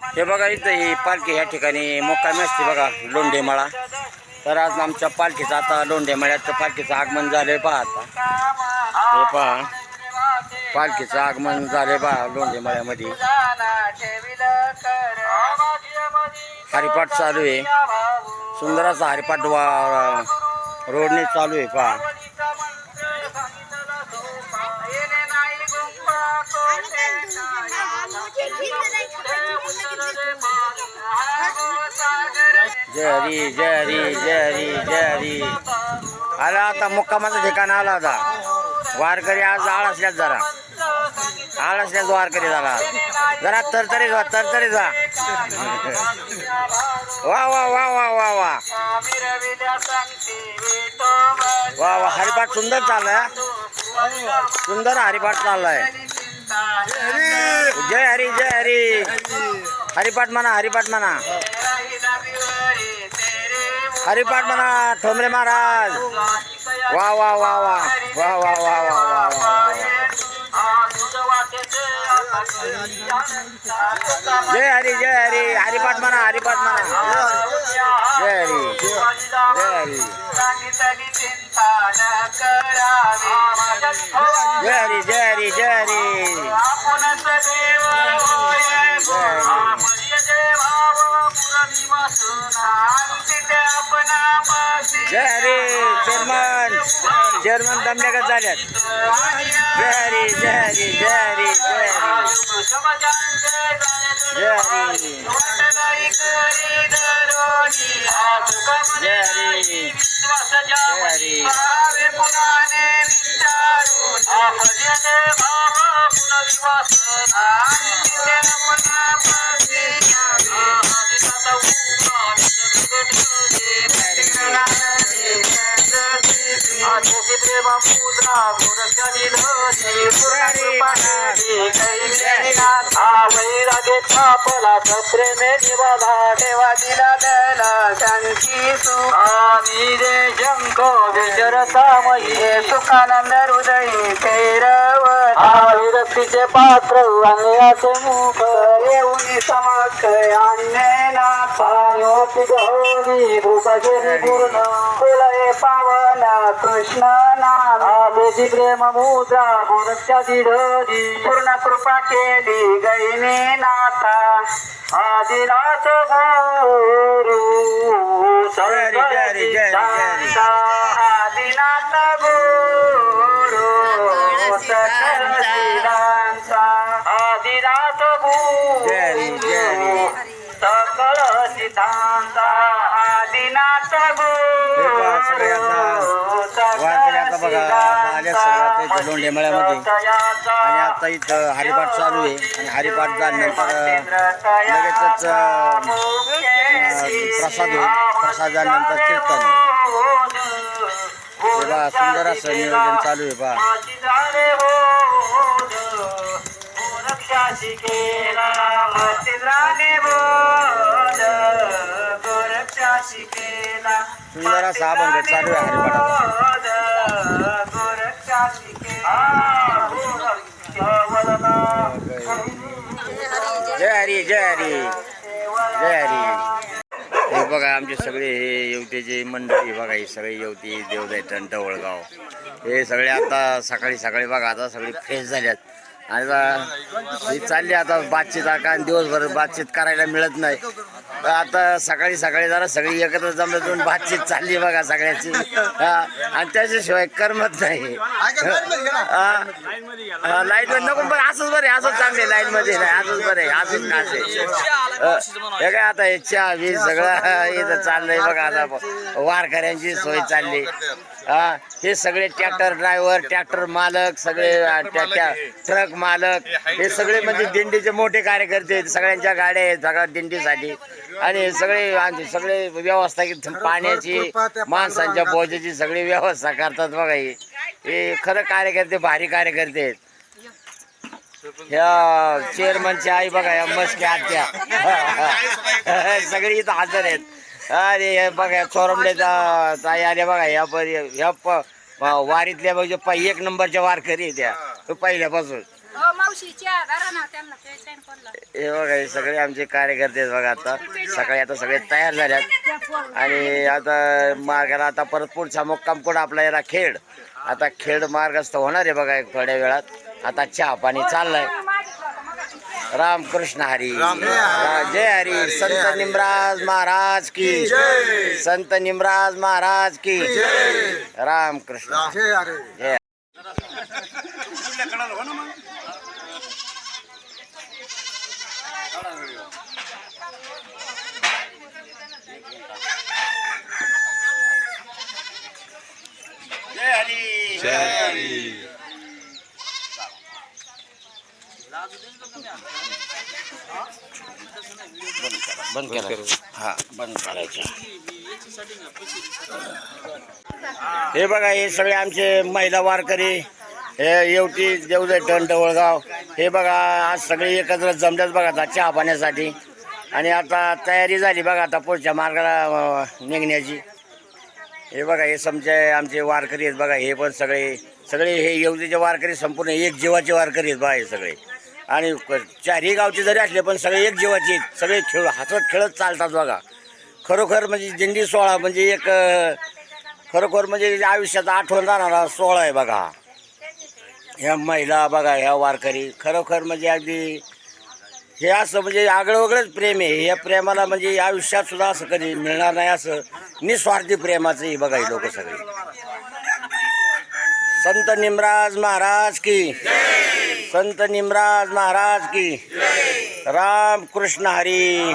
हे बघा इथं ही पालखी ह्या ठिकाणी मुक्कामी असते बघा लोंढेमाळा तर आज आमच्या पालखीचं आता लोंढेमाळ्याचं पालखीचं आगमन झालंय पहा आता. हे पहा पालखीचं आगमन झालंय पहा लोंढेमाळ्यामध्ये हरिपाठ चालू आहे. सुंदर असा हरिपाठ वा रोडने चालू आहे पहा. जय हरी जय हरी जय हरी जय हरी आला आता मुक्कामाचं ठिकाण आला आता. वारकरी आज आळसल्यात जरा. आळसल्याच वारकरी झाला. जरा तरतरी जा तरतरी जा. वा वा वा वा वा वा. वा वा हरिपाठ सुंदर चाललाय सुंदर हरिपाठ चाललाय. जय हरी जय हरी. हरिपाठ म्हणा हरिपाठ म्हणा. हरिपाठ म्हणा ठोंबरे महाराज. वा वा वा वा. वा वा वा वा वा वा जय हरी जय हरी. हरिपाठ म्हणा हरिपाठ म्हणा. जय हरी. जय हरी. जय हरी जय हरी जय हरी. जय हरी चेअरमन चेअरमन दमल्यागत झाल्यात. जय हरी जय हरी जय हरी जय हरी. जय हरी. जय हरी. जय हरी. आपला सप्रेमे दिवाला ठेवा दिला द्यायला त्यांची सु आणि जे जंको विचरता म्हणजे सुखानंद हृदय तेरव हा पात्र आणि मुख येऊन समक्ष पायोती गौरी पूर्ण फुलये पावन कृष्ण नाम आलेची प्रेम मुद्रा गुरच्या पूर्ण कृपा केली गैने नाथा आदिनाथ गुरु. आदिनाथ गुरु सकल लोंढेमळ्यामध्ये. आणि आता इथं हरिपाठ चालू आहे. आणि हरिपाठ झाल्यानंतर लगेचच प्रसाद होईल. प्रसाद झाल्यानंतर कीर्तन सुंदर असं नियोजन चालू आहे पहा. सुंदर असा अभंग चालू आहे जय हरी जय हरी. जय हरी. हे बघा आमचे सगळे हे येवतेचे मंडळी बघा ही सगळे येवती देवदैठण ढवळगाव हे सगळे आता सकाळी सकाळी बघा आता सगळे फ्रेश झाल्यात आणि ही चालली आता बातचीत आता दिवसभर बातचीत करायला मिळत नाही. आता सकाळी सकाळी जरा सगळी एकत्र जमलं बातचीत चालली बघा सगळ्याची. आणि त्याच्याशिवाय करमत नाही. लाइटमध्ये नको पण असंच बरे आहे, असंच चांगले लाईन मध्ये नाही असंच बरे आहे असंच कासे हे काय आता हे चहा बी सगळं इथं चाललंय बघा आता. वारकऱ्यांची सोय चालली. हा हे सगळे ट्रॅक्टर ड्रायव्हर ट्रॅक्टर मालक सगळे ट्रक मालक हे सगळे म्हणजे दिंडीचे मोठे कार्यकर्ते आहेत. सगळ्यांच्या गाड्या आहेत सगळ्या दिंडीसाठी. आणि हे सगळे सगळे व्यवस्था की पाण्याची माणसांच्या भोजाची सगळी व्यवस्था करतात बघा हे. हे खरं कार्यकर्ते भारी कार्यकर्ते आहेत. ह्या चेअरमनची आई बघा या मस्के आत्या. सगळी इथं हजर आहेत. अरे हे बघा चोरमल्याचा ताई आल्या बघा या परी ह्या प वारीतल्या म्हणजे प- एक नंबरच्या वारकरी त्या तो पहिल्यापासून. मावशीची आधार ना त्यांना प्यायचा आहे कोणला हे बघा हे सगळे आमचे कार्यकर्ते आहेत बघा आता. सकाळी आता सगळे तयार झाल्यात. आणि आता मार्गाला आता परत पुढचा मुक्काम कुठं आपला याला खेड. आता खेड मार्गस्थ होणार आहे बघा एक थोड्या वेळात. आता चहा पाणी चाललंय. रामकृष्ण हरी। जय हरी। संत निमराज महाराज की। संत निमराज महाराज की। रामकृष्ण। जय। जय हरी। जय हरी। बंद हा बंद करायचं. हे बघा हे सगळे आमचे महिला वारकरी हे येवटी देवदे टन डवळगाव हे बघा आज सगळे एकत्र जमल्यात बघा आता चहा पाण्यासाठी. आणि आता तयारी झाली बघा आता पुढच्या मार्गाला निघण्याची. हे बघा हे समजे आमचे वारकरी आहेत बघा हे पण सगळे सगळे हे येवतीचे वारकरी संपूर्ण एक जीवाचे वारकरी आहेत बघा हे सगळे. आणि क- चारही गावचे जरी असले पण सगळे एक जीवाचे सगळे खेळ हसत खेळत चालतात बघा. खरोखर म्हणजे दिंडी सोहळा म्हणजे एक खरोखर म्हणजे आयुष्याचा आठवण जाणारा सोहळा आहे बघा. हा. ह्या महिला बघा ह्या वारकरी खरोखर म्हणजे अगदी हे असं म्हणजे आगळं वेगळंच प्रेम आहे. या प्रेमाला म्हणजे आयुष्यात सुद्धा असं कधी मिळणार नाही असं निस्वार्थी प्रेमाचं हे बघा लोक सगळे. संत निमराज महाराज की संत निमराज महाराज की। राम कृष्ण हरी।